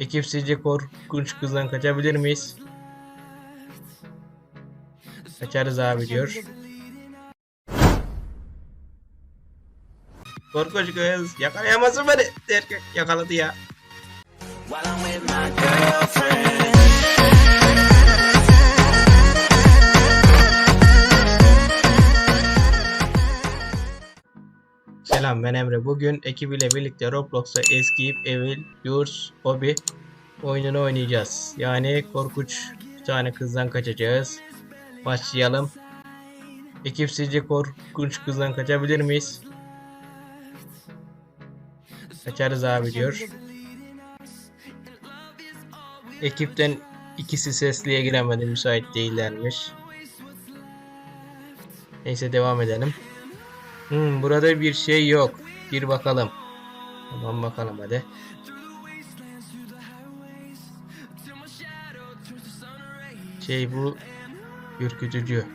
Ekip sizce korkunç kızdan kaçabilir miyiz? Kaçarız abi diyor. Korkunç kız yakalayamazsın beni derken yakaladı ya. While I'm with my girlfriend. Selam ben Emre. Bugün ekibiyle birlikte Roblox'a Escape Evil Yours Hobby oyununu oynayacağız. Yani korkunç bir tane kızdan kaçacağız. Başlayalım. Ekip sizce korkunç kızdan kaçabilir miyiz? Kaçarız abi diyor. Ekipten ikisi sesliye giremedi müsait değillermiş. Neyse devam edelim. Hmm, burada bir şey yok. Gir bakalım. Tamam bakalım hadi. Şey bu ürkütücü.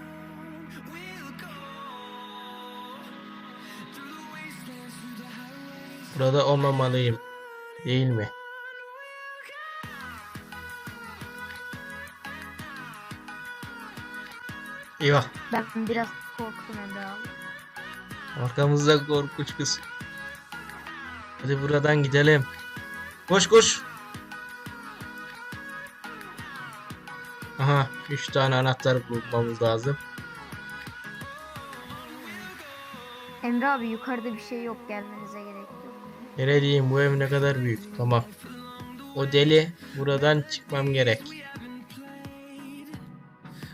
Burada olmamalıyım. Değil mi? Eyvah. Ben biraz korktum abi. Arkamızda korkunç kız. Hadi buradan gidelim. Koş koş. Aha 3 tane anahtar bulmamız lazım. Emre abi yukarıda bir şey yok gelmenize gerek yok. Nereye diyeyim bu ev ne kadar büyük. Tamam. O deli buradan çıkmam gerek.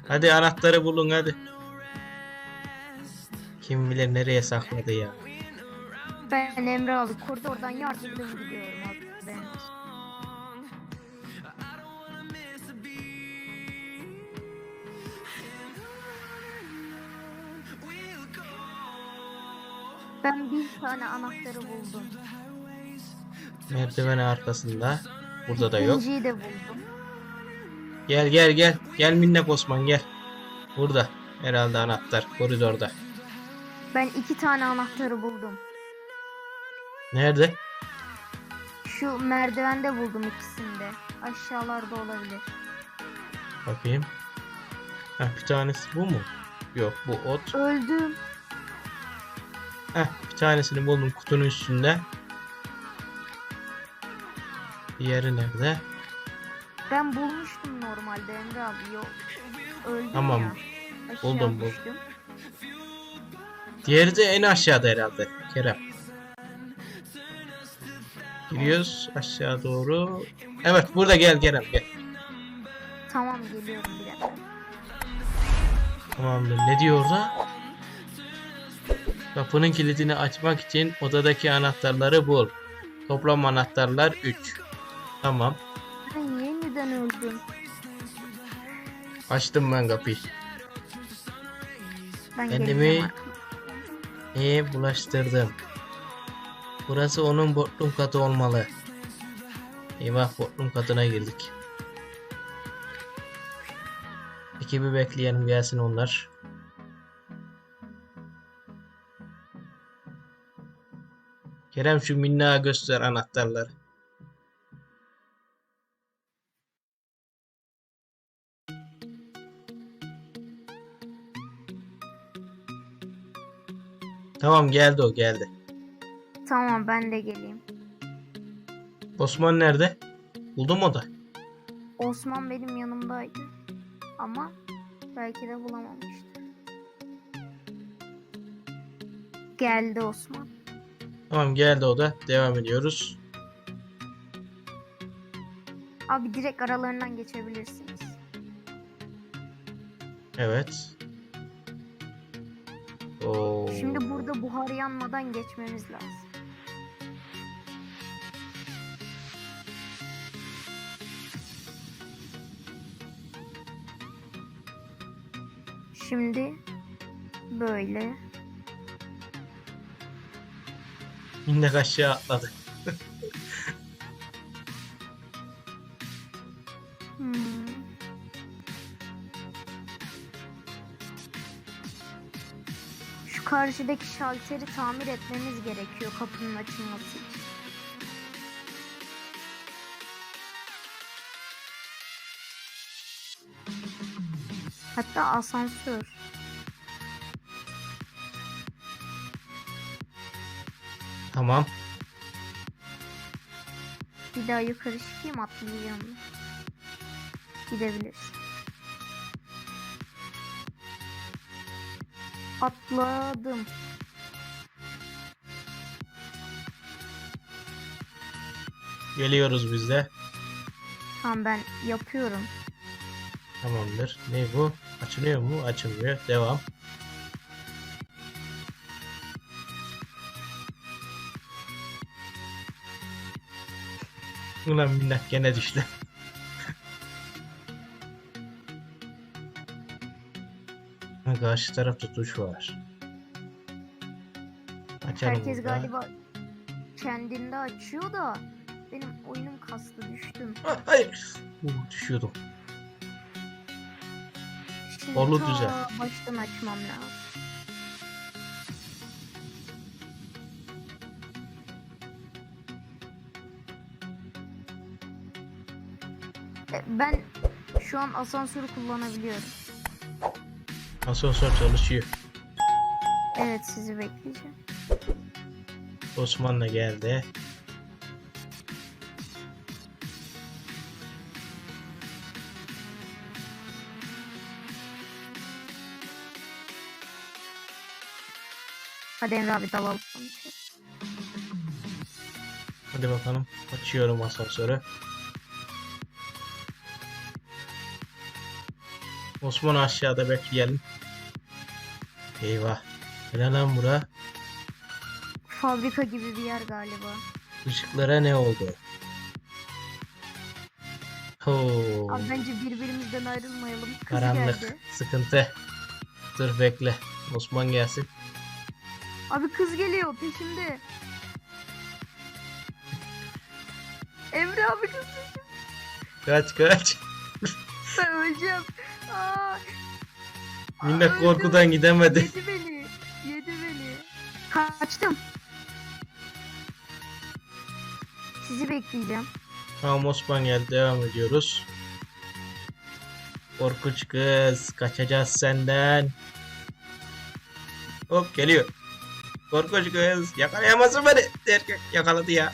Hadi anahtarı bulun hadi. Kim bilir nereye sakladı ya. Ben Emre abi koridordan yardımdan gidiyorum abi. Ben... Ben bir tane anahtarı buldum. Merdiven arkasında. Burada da yok. İkinciyi de buldum. Gel gel gel. Gel minnak Osman gel. Burada. Herhalde anahtar koridorda. Ben iki tane anahtarı buldum. Nerede? Şu merdivende buldum ikisini de. Aşağılarda olabilir. Bakayım. Heh, bir tanesi bu mu? Yok bu ot. Öldüm. Heh, bir tanesini buldum kutunun üstünde. Diğeri nerede? Ben bulmuştum normalde Emre abi yok. Öldüm Tamam. ya. Aşağı Buldum, buldum. Diğeri de en aşağıda herhalde. Kerem. Giriyoruz aşağı doğru. Evet burada gel Kerem gel. Tamam geliyorum bir dakika. Tamamdır. Ne diyor orada? Kapının kilidini açmak için odadaki anahtarları bul. Toplam anahtarlar 3. Tamam. Ben yeniden öldüm. Açtım ben kapıyı. Ben Kendimi. Neye bulaştırdım? Burası onun bodrum katı olmalı. Eyvah bodrum katına girdik. Ekibi bekleyelim gelsin onlar. Kerem şu minnağa göster anahtarları. Tamam geldi o geldi. Tamam ben de geleyim. Osman nerede? Buldum o da. Osman benim yanımdaydı. Ama belki de bulamamıştır. Geldi Osman. Tamam geldi o da. Devam ediyoruz. Abi direkt aralarından geçebilirsiniz. Evet. Şimdi burada buhar yanmadan geçmemiz lazım. Şimdi böyle. minnak aşağı atladı. karşıdaki şalteri tamir etmemiz gerekiyor kapının açılması için. Hatta asansör. Tamam. Bir daha yukarı çıkayım atlayacağım. Gidebilirsin. Atladım. Geliyoruz biz de. Tamam ben yapıyorum. Tamamdır. Ne bu? Açılıyor mu? Açılmıyor. Devam. Ulan minnak gene düştü. Karşı tarafta tuş var. Açalım Herkes burada. galiba kendinde açıyor da benim oyunum kastı düştüm. Ha, hayır. Uh, düşüyordum. Şimdi ta düzel. baştan açmam lazım. E, Ben şu an asansörü kullanabiliyorum. Asansör çalışıyor. Evet sizi bekleyeceğim. Osman da geldi. Hadi Emre abi dalalım. Hadi bakalım. Açıyorum asansörü. Osman aşağıda bekleyelim. Eyvah. Ne lan bura? Fabrika gibi bir yer galiba. Işıklara ne oldu? Oo, Abi bence birbirimizden ayrılmayalım. Kız karanlık. geldi. Sıkıntı. Dur bekle. Osman gelsin. Abi kız geliyor peşimde. Emre abi kız Kaç kaç. ben öleceğim. Aa, Minnak öldüm. korkudan gidemedi. Yedi beni. Yedi beni. Kaçtım. Sizi bekleyeceğim. Tamam Osman geldi. Devam ediyoruz. Korkunç kız. Kaçacağız senden. Hop geliyor. Korkunç kız. Yakalayamazsın beni. Erkek yakaladı ya.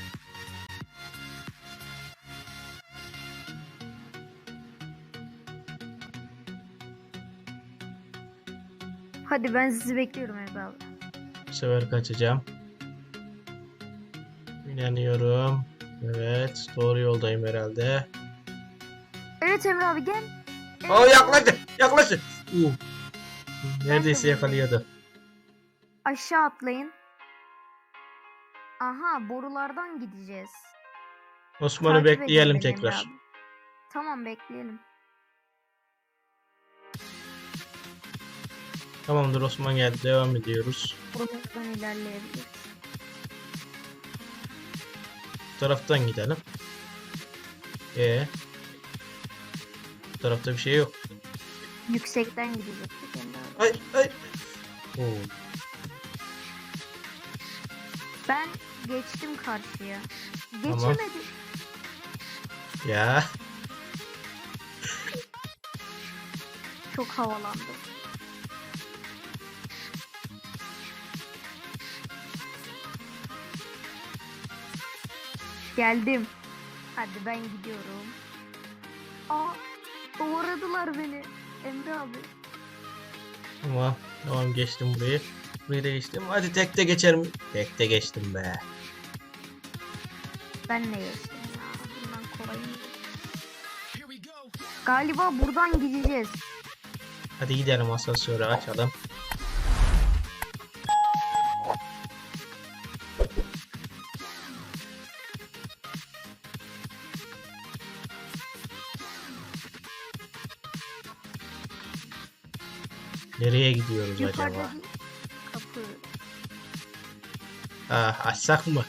Hadi ben sizi bekliyorum Emre abi. Bu sefer kaçacağım. İnanıyorum. Evet. Doğru yoldayım herhalde. Evet Emre abi gel. Oo Evet. yaklaştı. Yaklaştı. Uh. Neredeyse yakalıyordu. Aşağı atlayın. Aha borulardan gideceğiz. Osman'ı Takip bekleyelim Emre tekrar. abi. Tamam bekleyelim. Tamamdır Osman geldi. Devam ediyoruz. Borulardan ilerleyebiliriz. Bu taraftan gidelim. Ee, bu tarafta bir şey yok. Yüksekten gidecektik abi. Ay ay. Oo. Ben geçtim karşıya. Tamam. Geçemedim. Ya. Çok havalandım. Geldim. Hadi ben gidiyorum. Aa, doğradılar beni. Emre abi. Tamam. Tamam geçtim burayı. Burayı da geçtim. Hadi tek de geçerim. Tek de geçtim be. Ben ne geçtim ya? Bundan kolay mı? Galiba buradan gideceğiz. Hadi gidelim asansörü açalım. Gidiyoruz Yukarıda acaba? bir kapı. Ah, açsak mı?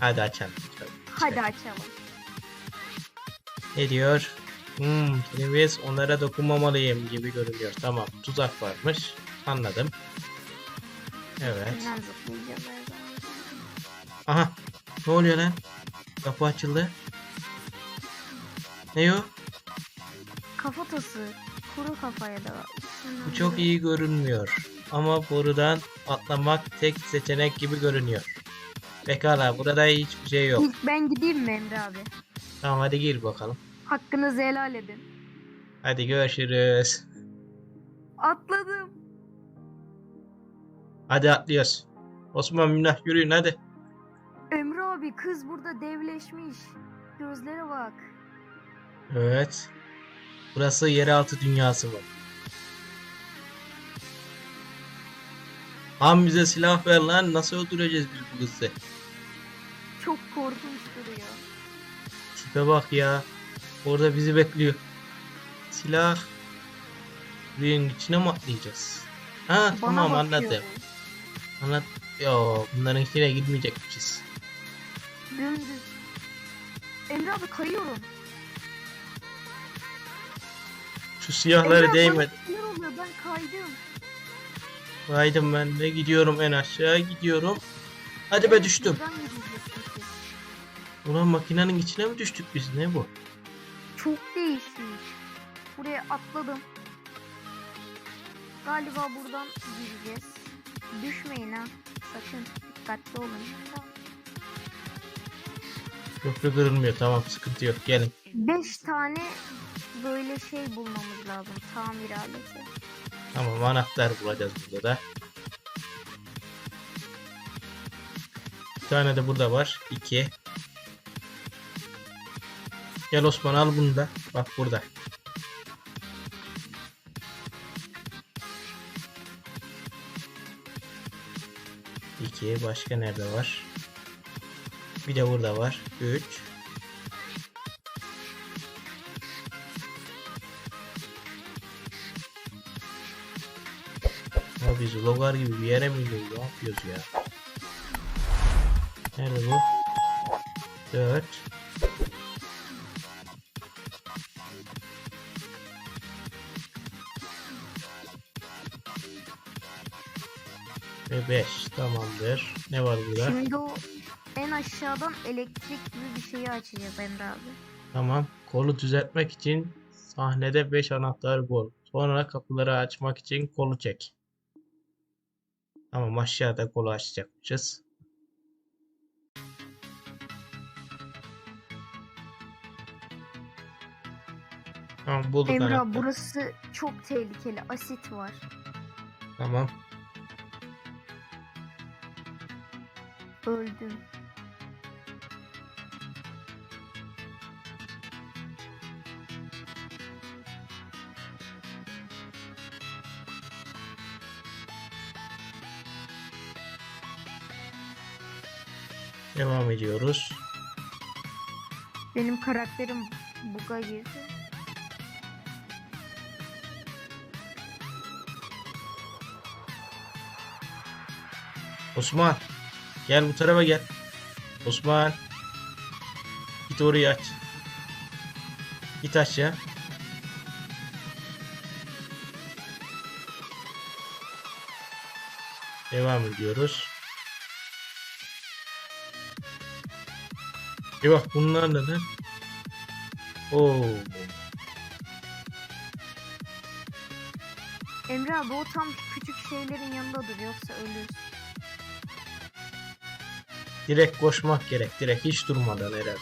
Hadi açalım. Hadi açalım. Ne diyor? Hmm, Travis onlara dokunmamalıyım gibi görünüyor. Tamam, tuzak varmış. Anladım. Evet. Her zaman. Aha. Ne oluyor lan? Kapı açıldı. Ne o? Kafatası. kuru kafaya da. Bu çok iyi görünmüyor. Ama buradan atlamak tek seçenek gibi görünüyor. Pekala burada hiçbir şey yok. İlk ben gideyim mi Emre abi? Tamam hadi gir bakalım. Hakkınızı helal edin. Hadi görüşürüz. Atladım. Hadi atlıyoruz. Osman Minah yürüyün hadi. Emre abi kız burada devleşmiş. Gözlere bak. Evet. Burası yeraltı dünyası var. Han bize silah ver lan. Nasıl öldüreceğiz biz bu kızı? Çok korkunç duruyor. Tipe bak ya. Orada bizi bekliyor. Silah. Burayın içine mi atlayacağız? Ha Bana tamam bakıyor anladım. Anlat. Yo bunların içine girmeyecekmişiz. bu. Dümdüz. Emre abi kayıyorum. Şu siyahları Emre, ben kaydım. Haydim ben de gidiyorum en aşağı gidiyorum. Hadi be düştüm. Ulan makinenin içine mi düştük biz ne bu? Çok değişik. Buraya atladım. Galiba buradan gireceğiz. Düşmeyin ha. Sakın dikkatli olun. Köprü kırılmıyor tamam sıkıntı yok gelin. 5 tane böyle şey bulmamız lazım. Tamir aleti. Tamam anahtar bulacağız burada da. Bir tane de burada var. 2. Gel Osman al bunu da. Bak burada. İki. Başka nerede var? Bir de burada var. Üç. Logar gibi bir yere mi gidiyoruz? Ne yapıyoruz ya? Nerede bu? 4 Ve 5 tamamdır. Ne var burada? Şimdi o en aşağıdan elektrik gibi bir şeyi açacağız Emre abi. Tamam. Kolu düzeltmek için sahnede 5 anahtar bul. Sonra kapıları açmak için kolu çek. Tamam aşağıda kolu açacakmışız. Tamam bulduk Emre abi anahtarı. burası çok tehlikeli. Asit var. Tamam. Öldüm. Devam ediyoruz. Benim karakterim buga girdi. Osman. Gel bu tarafa gel. Osman. Git orayı aç. Git aşağı. Devam ediyoruz. Bak bunlar ne lan? Oo. Emre abi o tam küçük şeylerin yanında dur yoksa ölür. Direkt koşmak gerek. Direkt hiç durmadan herhalde.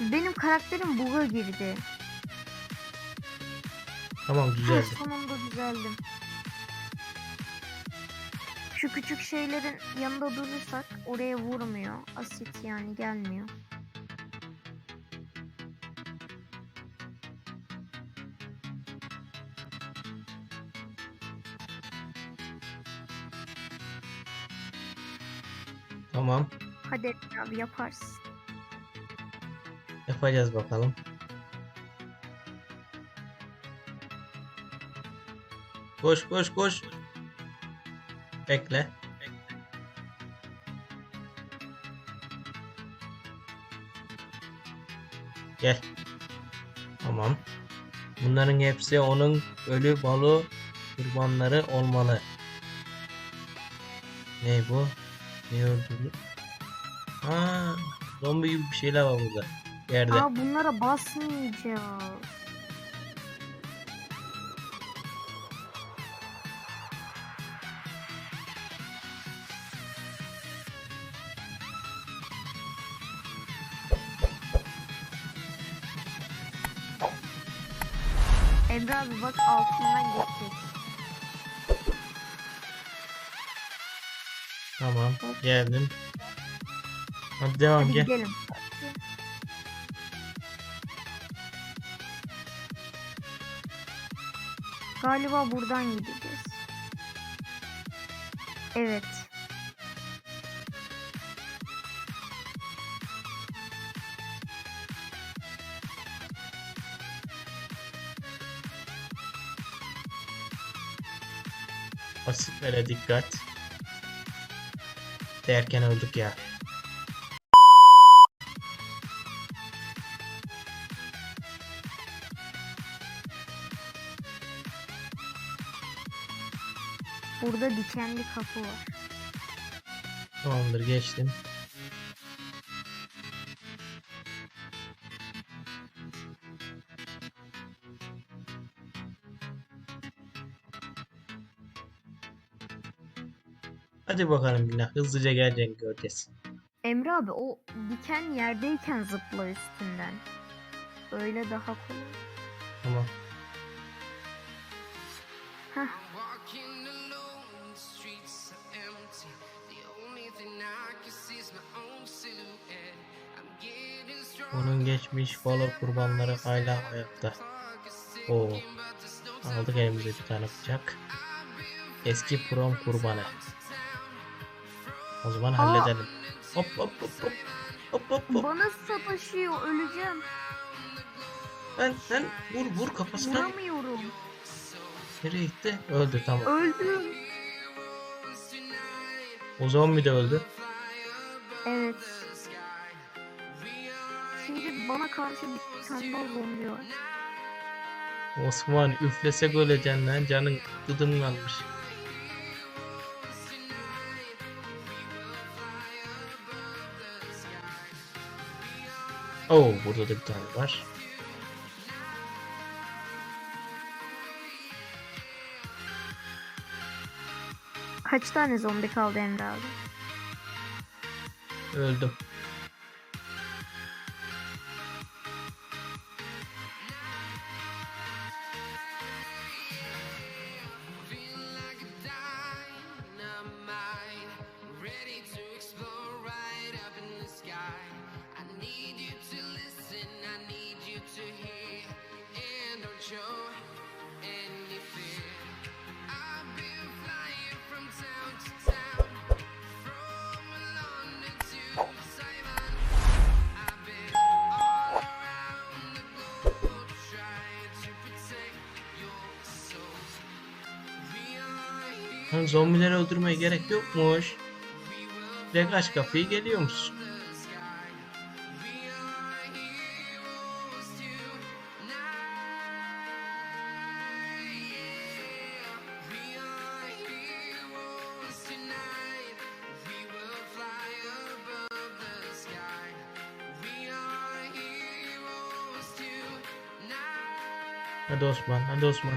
Benim karakterim buga girdi. Tamam güzeldi. sonunda düzeldim. Şu küçük şeylerin yanında durursak oraya vurmuyor. Asit yani gelmiyor. Tamam. Hadi abi yaparsın. Yapacağız bakalım. Koş koş koş. Bekle. Gel. Tamam. Bunların hepsi onun ölü balı kurbanları olmalı. Ne bu? Ne öldürdü? Aa, zombi gibi bir şeyler var burada. Yerde. Aa bunlara basmayacağız. Emre abi bak altından geçecek. Tamam geldim. Hadi devam Hadi gel. gidelim. Galiba buradan gideceğiz. Evet. Basitlere dikkat. Derken öldük ya. Burada dikenli kapı var. Tamamdır geçtim. Hadi bakalım Bina. Hızlıca geleceksin göreceğiz. Emre abi o diken yerdeyken zıpla üstünden. Öyle daha kolay. Tamam. Heh. Onun geçmiş balık kurbanları hala hayatta. Oo. Aldık elimize bir tane bıçak. Eski prom kurbanı. O zaman halledelim. Hop hop hop hop. Hop hop hop. Bana sataşıyor öleceğim. Lan lan vur vur kafasına. Vuramıyorum. Nereye gitti? Öldü tamam. Öldüm. O zombi de öldü. Evet. Şimdi bana karşı bir tane daha zombi var. Osman üflesek öleceksin lan canın gıdım kalmış. Oo burada da bir tane var. Kaç tane zombi kaldı Emre abi? Öldüm. Zombileri öldürmeye gerek yokmuş. Direkt aç kapıyı geliyormuş. Hadi Osman, hadi Osman.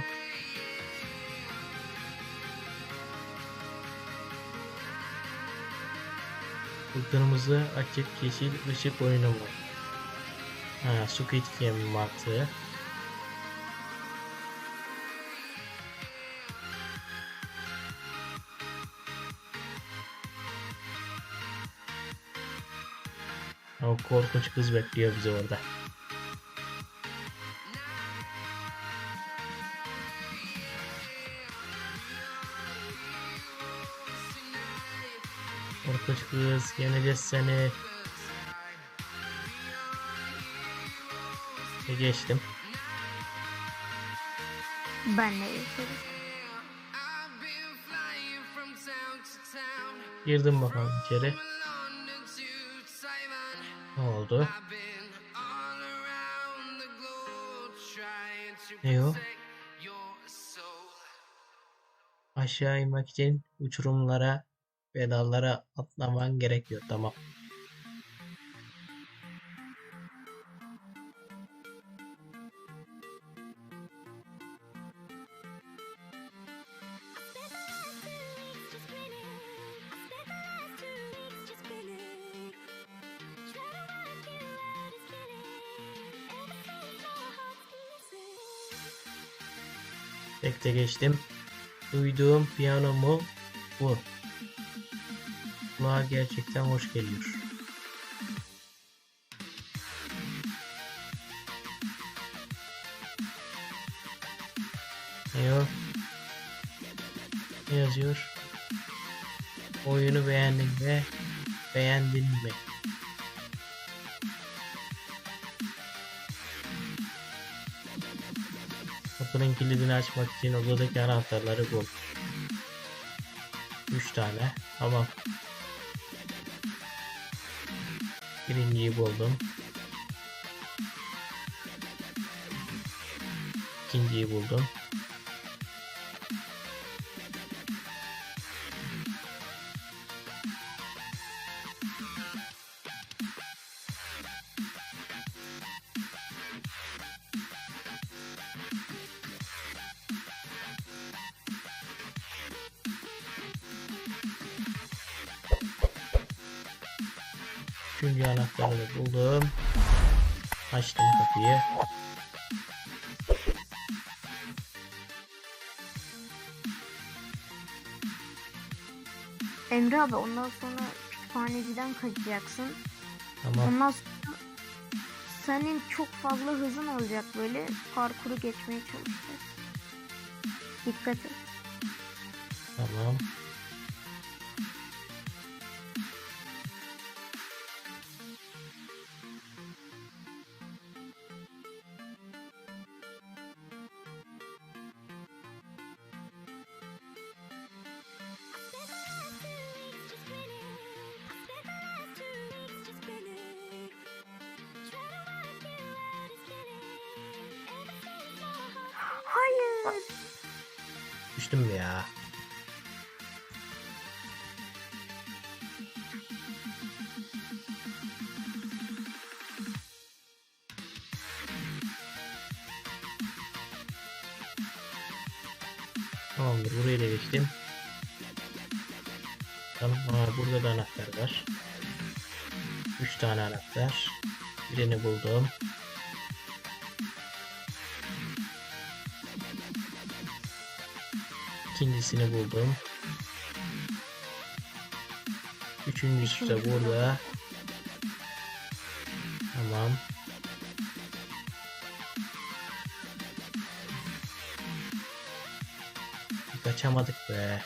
Kırmızı açık yeşil ışık oyunu mu? Ha, Squid Game mantığı. O korkunç kız bekliyor bizi orada. Korkunç kız yeneceğiz seni. Ve geçtim. Ben de town, Girdim bakalım içeri. Ne oldu? Ne o? Aşağı inmek için uçurumlara pedallara atlaman gerekiyor. Tamam. Tekte geçtim. Duyduğum piyano mu bu? Kulağa gerçekten hoş geliyor. Ne o? Ne yazıyor? Oyunu beğendin mi? Beğendin mi? Kapının kilidini açmak için odadaki anahtarları bul. 3 tane. Tamam. Birinciyi buldum. İkinciyi buldum. Açtım kapıyı. Emre abi ondan sonra kütüphaneciden kaçacaksın. Tamam. Ondan sonra senin çok fazla hızın olacak böyle parkuru geçmeye çalışacaksın. Dikkat et. Tamam. Düştüm mü ya? Tamamdır burayı da geçtim. Tamam aa, burada da anahtar var. 3 tane anahtar. Birini buldum. İkincisini buldum. Üçüncüsü de burada. Tamam. Kaçamadık be.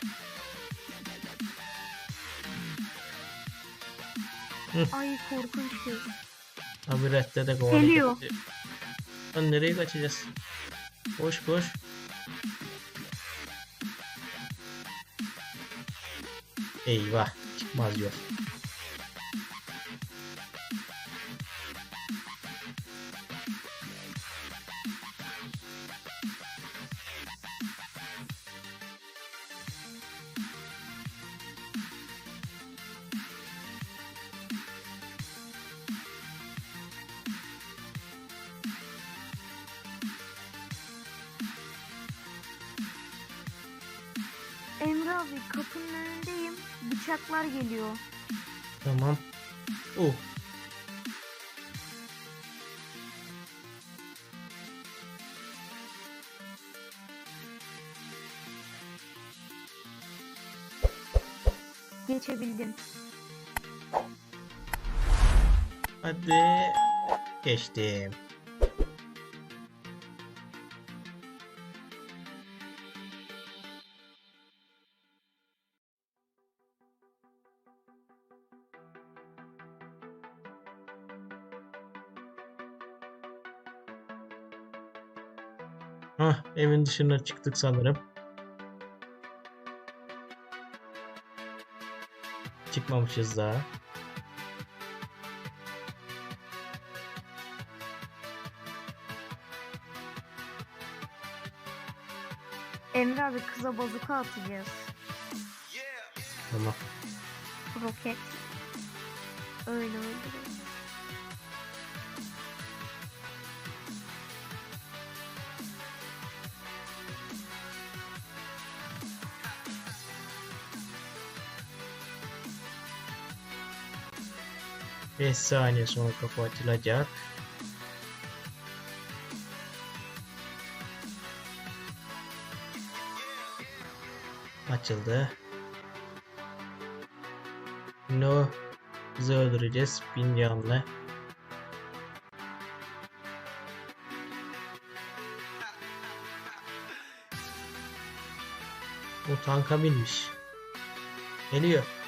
Ay korkunç şey. Labirette de Geliyor. Lan nereye kaçacağız? Koş koş. Eyvah. Çıkmaz yol. Emre abi kapının önündeyim. Bıçaklar geliyor. Tamam. Oh. Geçebildim. Hadi. Geçtim. Evin dışına çıktık sanırım. Çıkmamışız daha. Emre abi kıza bazuka atacağız. Tamam. Roket. Öyle öldürüyor. 5 saniye sonra kapı açılacak. Açıldı. No bizi öldüreceğiz. Bin canlı. Bu tanka binmiş. Geliyor.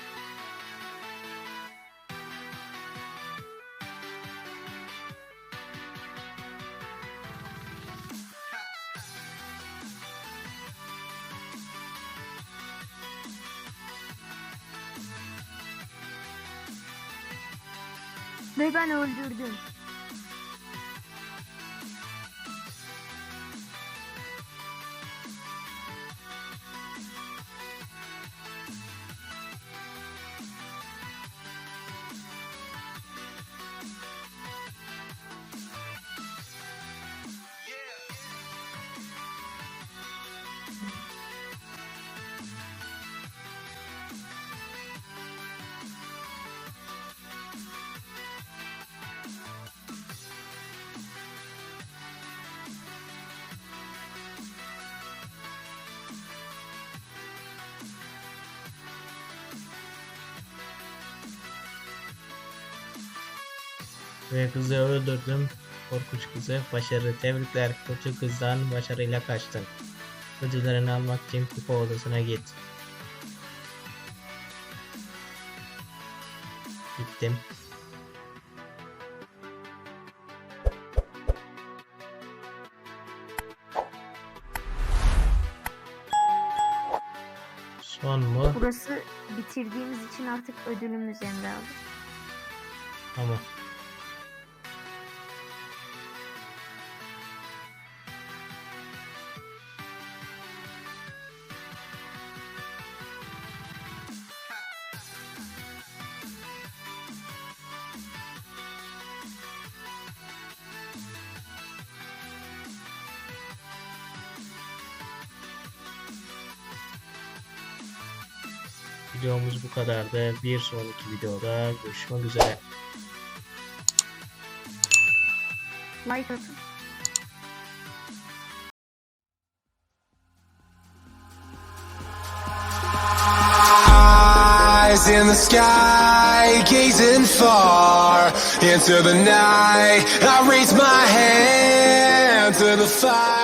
Ben öldürdüm. Ve kızı öldürdüm. Korkunç kızı. Başarı. Tebrikler. Kötü kızdan başarıyla kaçtın. Ödüllerini almak için kupa odasına git. Gittim. Son mu? Burası bitirdiğimiz için artık ödülümüz Emre abi. Tamam. Videomuz bu kadardı. Bir sonraki videoda görüşmek üzere. Like atın. Eyes in the sky, gazing far into the night. I raise my hand to the fire.